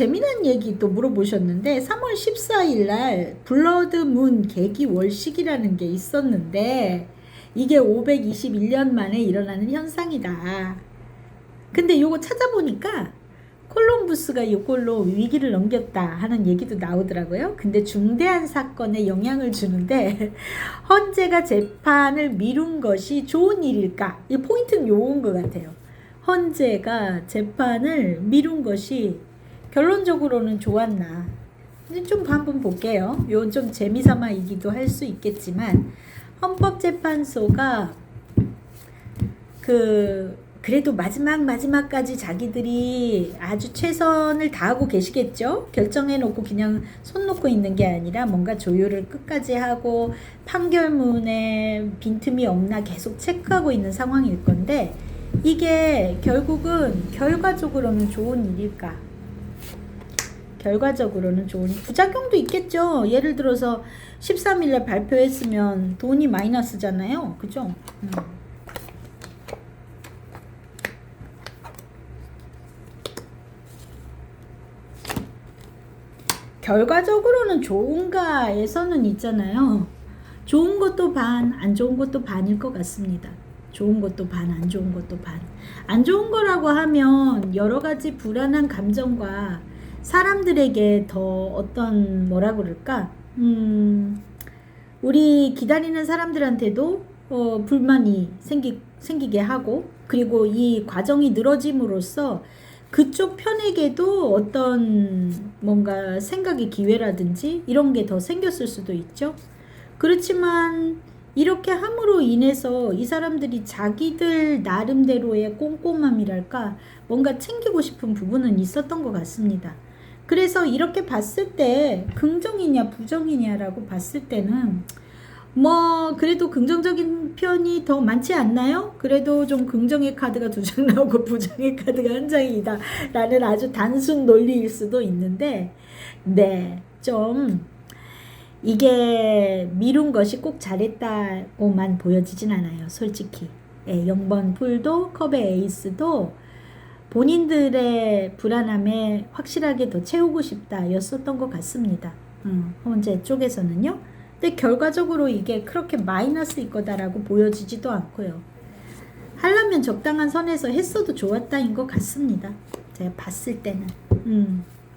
재미난 얘기 또 물어보셨는데 3월 14일 날 블러드 문 개기 월식이라는 게 있었는데 이게 521년 만에 일어나는 현상이다. 근데 요거 찾아보니까 콜럼부스가 이걸로 위기를 넘겼다 하는 얘기도 나오더라고요. 근데 중대한 사건에 영향을 주는데 헌재가 재판을 미룬 것이 좋은 일일까? 이 포인트는 요건 것 같아요. 헌재가 재판을 미룬 것이 결론적으로는 좋았나. 좀 한번 볼게요. 이건 좀 재미삼아이기도 할 수 있겠지만 헌법재판소가 그 그래도 마지막 마지막까지 자기들이 아주 최선을 다하고 계시겠죠. 결정해 놓고 그냥 손 놓고 있는 게 아니라 뭔가 조율을 끝까지 하고 판결문에 빈틈이 없나 계속 체크하고 있는 상황일 건데 이게 결국은 결과적으로는 좋은 일일까? 결과적으로는 좋은 부작용도 있겠죠. 예를 들어서 13일에 발표했으면 돈이 마이너스잖아요. 그죠? 음. 결과적으로는 좋은가에서는 있잖아요. 좋은 것도 반, 안 좋은 것도 반일 것 같습니다. 좋은 것도 반, 안 좋은 것도 반. 안 좋은 거라고 하면 여러 가지 불안한 감정과 사람들에게 더 어떤 뭐라 그럴까? 음, 우리 기다리는 사람들한테도 어, 불만이 생기, 생기게 하고 그리고 이 과정이 늘어짐으로써 그쪽 편에게도 어떤 뭔가 생각의 기회라든지 이런 게 더 생겼을 수도 있죠. 그렇지만 이렇게 함으로 인해서 이 사람들이 자기들 나름대로의 꼼꼼함이랄까 뭔가 챙기고 싶은 부분은 있었던 것 같습니다. 그래서 이렇게 봤을 때 긍정이냐 부정이냐라고 봤을 때는 뭐 그래도 긍정적인 편이 더 많지 않나요? 그래도 좀 긍정의 카드가 두 장 나오고 부정의 카드가 한 장이다 라는 아주 단순 논리일 수도 있는데 네 좀 이게 미룬 것이 꼭 잘했다고만 보여지진 않아요 솔직히 예, 0번 풀도 컵의 에이스도 본인들의 불안함에 확실하게 더 채우고 싶다 였었던 것 같습니다. 음, 헌재 쪽에서는요. 근데 결과적으로 이게 그렇게 마이너스일 거다라고 보여지지도 않고요. 하려면 적당한 선에서 했어도 좋았다인 것 같습니다. 제가 봤을 때는. 음.